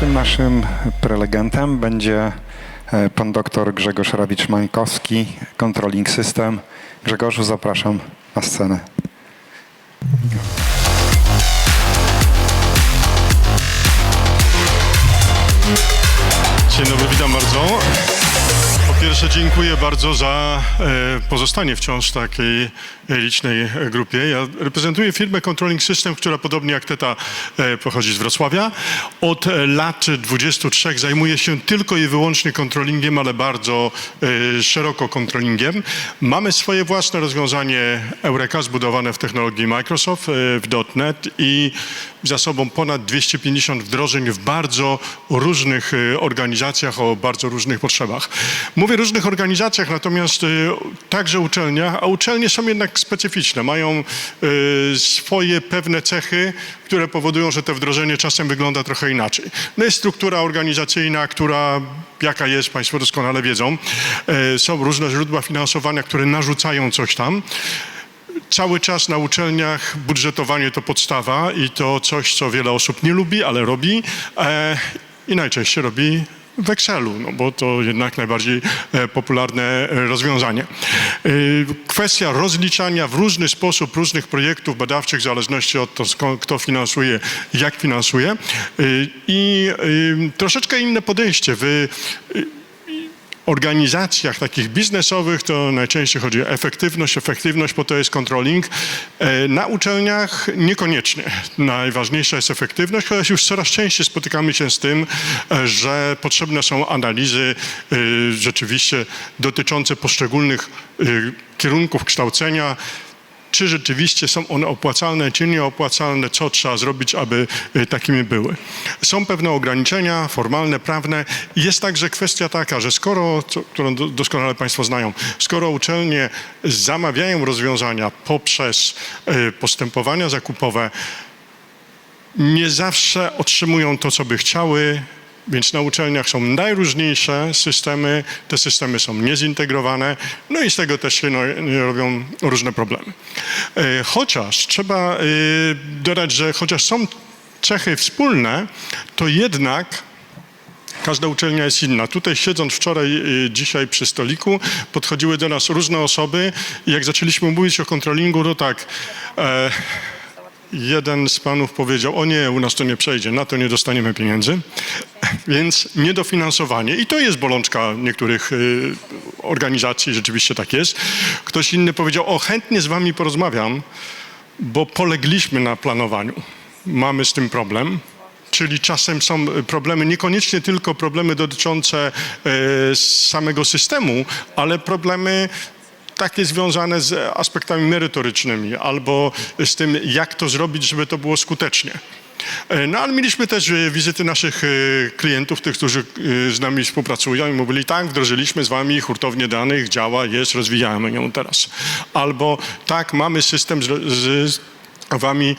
Następnym naszym prelegentem będzie e, pan dr Grzegorz Rawicz-Mańkowski, Controlling System. Grzegorzu, zapraszam na scenę. Dzień dobry, witam bardzo. Pierwsze dziękuję bardzo za e, pozostanie wciąż w takiej licznej grupie. Ja reprezentuję firmę Controlling System, która podobnie jak Teta e, pochodzi z Wrocławia. Od e, lat 23 zajmuje się tylko i wyłącznie kontrolingiem, ale bardzo szeroko kontrolingiem. Mamy swoje własne rozwiązanie Eureka zbudowane w technologii Microsoft w .NET i za sobą ponad 250 wdrożeń w bardzo różnych e, organizacjach o bardzo różnych potrzebach. Mówię różnych organizacjach, natomiast e, także uczelniach, a uczelnie są jednak specyficzne, mają e, swoje pewne cechy, które powodują, że to wdrożenie czasem wygląda trochę inaczej. No jest struktura organizacyjna, która jaka jest, Państwo doskonale wiedzą. E, Są różne źródła finansowania, które narzucają coś tam cały czas na uczelniach budżetowanie to podstawa i to coś, co wiele osób nie lubi, ale robi e, i najczęściej robi w Excelu, no bo to jednak najbardziej e, popularne e, rozwiązanie. E, kwestia rozliczania w różny sposób różnych projektów badawczych w zależności od to, kto finansuje, jak finansuje i troszeczkę inne podejście. Wy, organizacjach takich biznesowych to najczęściej chodzi o efektywność, efektywność, po to jest controlling. E, Na uczelniach niekoniecznie. Najważniejsza jest efektywność, chociaż już coraz częściej spotykamy się z tym, e, że potrzebne są analizy e, rzeczywiście dotyczące poszczególnych kierunków kształcenia, czy rzeczywiście są one opłacalne, czy nieopłacalne, co trzeba zrobić, aby y, takimi były. Są pewne ograniczenia formalne, prawne. Jest także kwestia taka, że skoro, którą do- doskonale Państwo znają, skoro uczelnie zamawiają rozwiązania poprzez y, postępowania zakupowe, nie zawsze otrzymują to, co by chciały, więc na uczelniach są najróżniejsze systemy, te systemy są niezintegrowane, no i z tego też się no, robią różne problemy. E, Chociaż trzeba e, dodać, że chociaż są cechy wspólne, to jednak Każda uczelnia jest inna. Tutaj siedząc wczoraj, y, dzisiaj przy stoliku, podchodziły do nas różne osoby i jak zaczęliśmy mówić o kontrolingu, to tak, e, jeden z panów powiedział, o nie, u nas to nie przejdzie, na to nie dostaniemy pieniędzy, więc niedofinansowanie. I to jest bolączka niektórych y, organizacji, rzeczywiście tak jest. Ktoś inny powiedział, o chętnie z wami porozmawiam, bo polegliśmy na planowaniu. Mamy z tym problem. Czyli czasem są problemy, niekoniecznie tylko problemy dotyczące e, samego systemu, ale problemy takie związane z aspektami merytorycznymi albo z tym, jak to zrobić, żeby to było skutecznie. E, No ale mieliśmy też e, wizyty naszych e, klientów, tych, którzy z nami współpracują i mówili, tak, wdrożyliśmy z wami hurtownię danych, działa, jest, rozwijamy ją teraz. Albo tak, mamy system z, z wami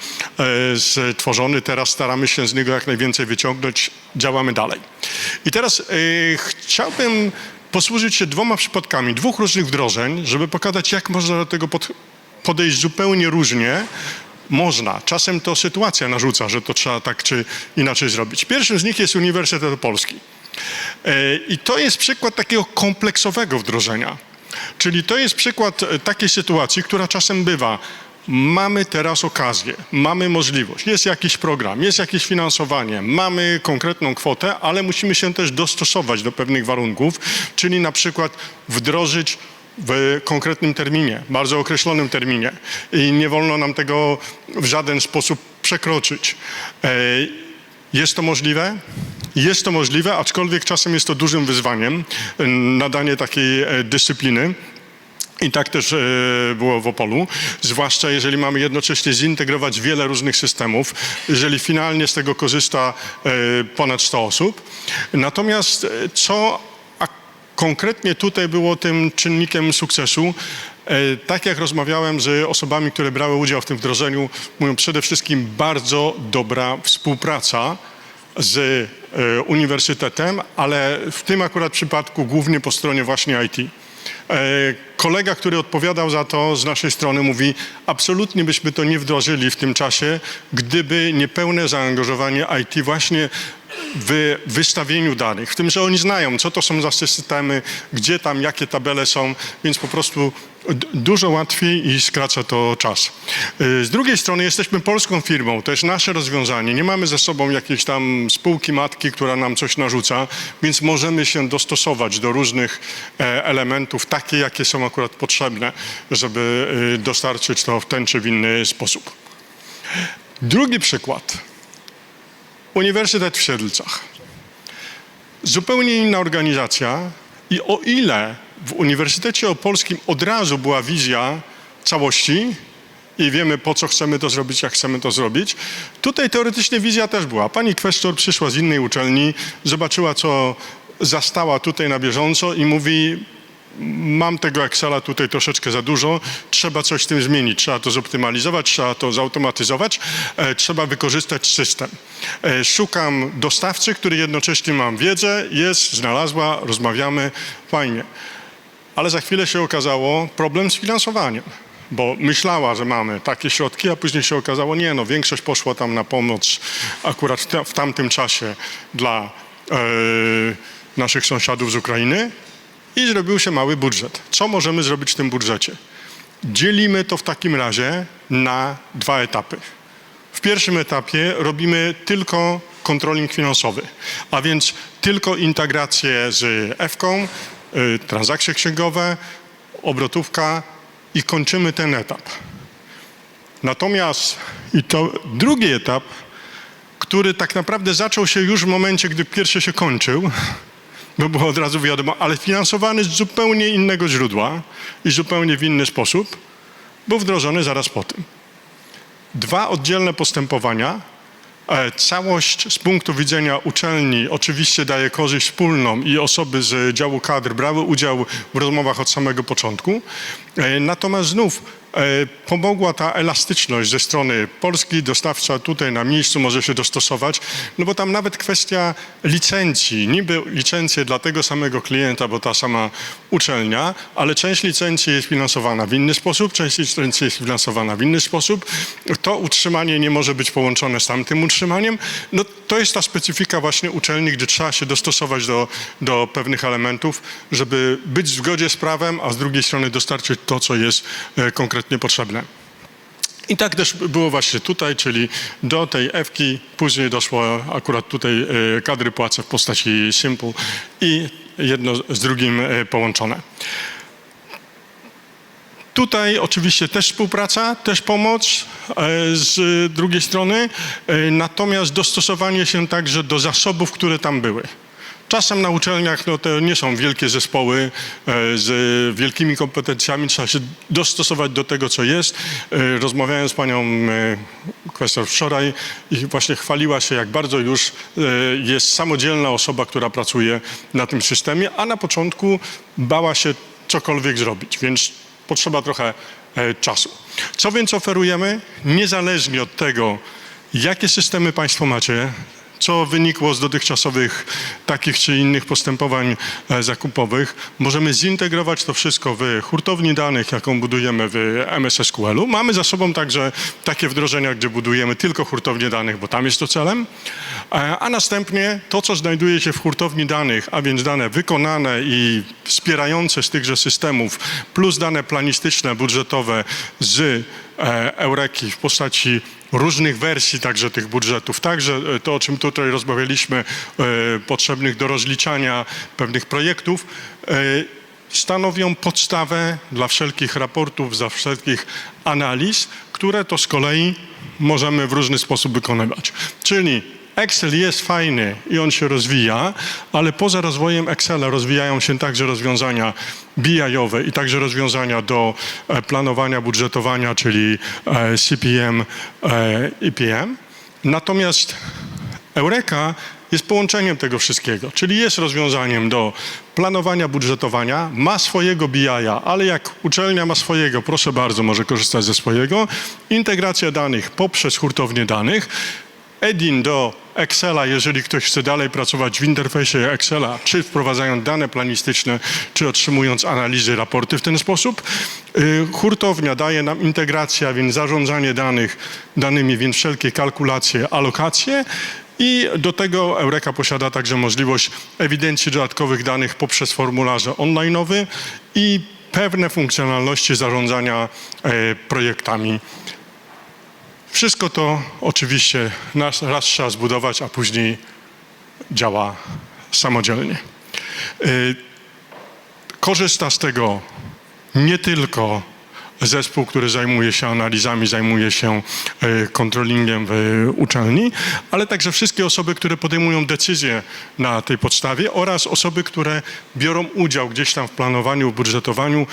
stworzony, teraz staramy się z niego jak najwięcej wyciągnąć, działamy dalej. I teraz chciałbym posłużyć się dwoma przypadkami, dwóch różnych wdrożeń, żeby pokazać, jak można do tego pod, podejść zupełnie różnie. Można. Czasem to sytuacja narzuca, że to trzeba tak czy inaczej zrobić. Pierwszym z nich jest Uniwersytet Opolski. E, I to jest przykład takiego kompleksowego wdrożenia. Czyli to jest przykład e, takiej sytuacji, która czasem bywa. Mamy teraz okazję, mamy możliwość, jest jakiś program, jest jakieś finansowanie, mamy konkretną kwotę, ale musimy się też dostosować do pewnych warunków, czyli na przykład wdrożyć w konkretnym terminie, bardzo określonym terminie i nie wolno nam tego w żaden sposób przekroczyć. E, Jest to możliwe? Jest to możliwe, aczkolwiek czasem jest to dużym wyzwaniem e, nadanie takiej e, dyscypliny. I tak też e, było w Opolu, zwłaszcza jeżeli mamy jednocześnie zintegrować wiele różnych systemów, jeżeli finalnie z tego korzysta e, ponad 100 osób. Natomiast e, co konkretnie tutaj było tym czynnikiem sukcesu, tak jak rozmawiałem z osobami, które brały udział w tym wdrożeniu, mówią przede wszystkim bardzo dobra współpraca z uniwersytetem, ale w tym akurat przypadku głównie po stronie właśnie IT. E, Kolega, który odpowiadał za to z naszej strony mówi, absolutnie byśmy to nie wdrożyli w tym czasie, gdyby nie pełne zaangażowanie IT właśnie w wystawieniu danych, w tym, że oni znają, co to są za systemy, gdzie tam, jakie tabele są, więc po prostu dużo łatwiej i skraca to czas. Y, Z drugiej strony jesteśmy polską firmą, to jest nasze rozwiązanie, nie mamy ze sobą jakiejś tam spółki matki, która nam coś narzuca, więc możemy się dostosować do różnych e, elementów, takie jakie są akurat potrzebne, żeby y, dostarczyć to w ten czy w inny sposób. Drugi przykład. Uniwersytet w Siedlcach. Zupełnie inna organizacja i o ile w Uniwersytecie Opolskim od razu była wizja całości i wiemy po co chcemy to zrobić, jak chcemy to zrobić, tutaj teoretycznie wizja też była. Pani kwestor przyszła z innej uczelni, zobaczyła co zastała tutaj na bieżąco i mówi mam tego Excela tutaj troszeczkę za dużo, trzeba coś z tym zmienić, trzeba to zoptymalizować, trzeba to zautomatyzować, e, trzeba wykorzystać system. E, szukam dostawcy, który jednocześnie mam wiedzę, jest, znalazła, rozmawiamy, fajnie. Ale za chwilę się okazało problem z finansowaniem, bo myślała, że mamy takie środki, a później się okazało, nie no, większość poszła tam na pomoc akurat w, ta, w tamtym czasie dla e, naszych sąsiadów z Ukrainy i zrobił się mały budżet. Co możemy zrobić w tym budżecie? Dzielimy to w takim razie na dwa etapy. W pierwszym etapie robimy tylko kontroling finansowy, a więc tylko integrację z F-ką, y, transakcje księgowe, obrotówka i kończymy ten etap. Natomiast i to drugi etap, który tak naprawdę zaczął się już w momencie, gdy pierwszy się kończył, bo było od razu wiadomo, ale finansowany z zupełnie innego źródła i zupełnie w inny sposób, był wdrożony zaraz po tym dwa oddzielne postępowania. E, Całość z punktu widzenia uczelni oczywiście daje korzyść wspólną i osoby z działu kadr brały udział w rozmowach od samego początku. E, Natomiast znów pomogła ta elastyczność ze strony Polski, dostawca tutaj na miejscu może się dostosować, no bo tam nawet kwestia licencji, niby licencje dla tego samego klienta, bo ta sama uczelnia, ale część licencji jest finansowana w inny sposób, część licencji jest finansowana w inny sposób. To utrzymanie nie może być połączone z tamtym utrzymaniem. No to jest ta specyfika właśnie uczelni, gdzie trzeba się dostosować do, do pewnych elementów, żeby być w zgodzie z prawem, a z drugiej strony dostarczyć to, co jest e, konkretnie potrzebne. I tak też było właśnie tutaj, czyli do tej F-ki później doszło akurat tutaj e, kadry płace w postaci Simple i jedno z drugim e, połączone. Tutaj oczywiście też współpraca, też pomoc e, z drugiej strony, natomiast dostosowanie się także do zasobów, które tam były. Czasem na uczelniach no, to nie są wielkie zespoły e, z wielkimi kompetencjami, trzeba się dostosować do tego, co jest. E, Rozmawiałem z panią e, kwestor wczoraj i właśnie chwaliła się, jak bardzo już e, jest samodzielna osoba, która pracuje na tym systemie, a na początku bała się cokolwiek zrobić, więc potrzeba trochę e, czasu. Co więc oferujemy? Niezależnie od tego, jakie systemy Państwo macie, co wynikło z dotychczasowych takich czy innych postępowań e, zakupowych, możemy zintegrować to wszystko w hurtowni danych, jaką budujemy w MS SQL-u. Mamy za sobą także takie wdrożenia, gdzie budujemy tylko hurtownię danych, bo tam jest to celem, E, a następnie to, co znajduje się w hurtowni danych, a więc dane wykonane i wspierające z tychże systemów, plus dane planistyczne, budżetowe z Eureki w postaci różnych wersji także tych budżetów, także e, to, o czym tutaj rozmawialiśmy, e, potrzebnych do rozliczania pewnych projektów, e, stanowią podstawę dla wszelkich raportów, dla wszelkich analiz, które to z kolei możemy w różny sposób wykonywać. Czyli Excel jest fajny i on się rozwija, ale poza rozwojem Excela rozwijają się także rozwiązania BI-owe i także rozwiązania do e, planowania, budżetowania, czyli e, CPM, e, EPM. Natomiast Eureka jest połączeniem tego wszystkiego, czyli jest rozwiązaniem do planowania, budżetowania, ma swojego BI-a, ale jak uczelnia ma swojego, proszę bardzo, może korzystać ze swojego. Integracja danych poprzez hurtownię danych, Edin do Excela, jeżeli ktoś chce dalej pracować w interfejsie Excela, czy wprowadzając dane planistyczne, czy otrzymując analizy, raporty w ten sposób. Y, Hurtownia daje nam integrację, więc zarządzanie danych, danymi, więc wszelkie kalkulacje, alokacje I do tego Eureka posiada także możliwość ewidencji dodatkowych danych poprzez formularze online'owy i pewne funkcjonalności zarządzania e, projektami. Wszystko to oczywiście nas- raz trzeba zbudować, a później działa samodzielnie. Y, Korzysta z tego nie tylko zespół, który zajmuje się analizami, zajmuje się y, kontrolingiem w uczelni, ale także wszystkie osoby, które podejmują decyzje na tej podstawie oraz osoby, które biorą udział gdzieś tam w planowaniu, w budżetowaniu.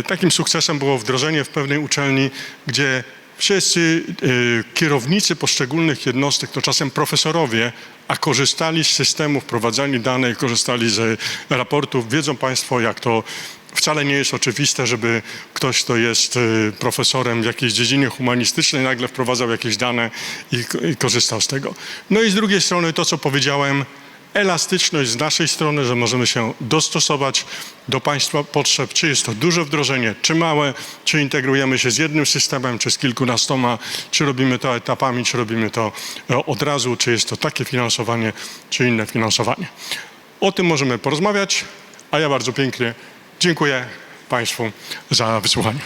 Y, Takim sukcesem było wdrożenie w pewnej uczelni, gdzie Wszyscy y, kierownicy poszczególnych jednostek, to czasem profesorowie, a korzystali z systemu, wprowadzali dane korzystali z raportów. Wiedzą Państwo, jak to wcale nie jest oczywiste, żeby ktoś, kto jest y, profesorem w jakiejś dziedzinie humanistycznej, nagle wprowadzał jakieś dane i korzystał z tego. No i z drugiej strony to, co powiedziałem, elastyczność z naszej strony, że możemy się dostosować do Państwa potrzeb, czy jest to duże wdrożenie, czy małe, czy integrujemy się z jednym systemem, czy z kilkunastoma, czy robimy to etapami, czy robimy to e, od razu, czy jest to takie finansowanie, czy inne finansowanie. O tym możemy porozmawiać, a ja bardzo pięknie dziękuję Państwu za wysłuchanie.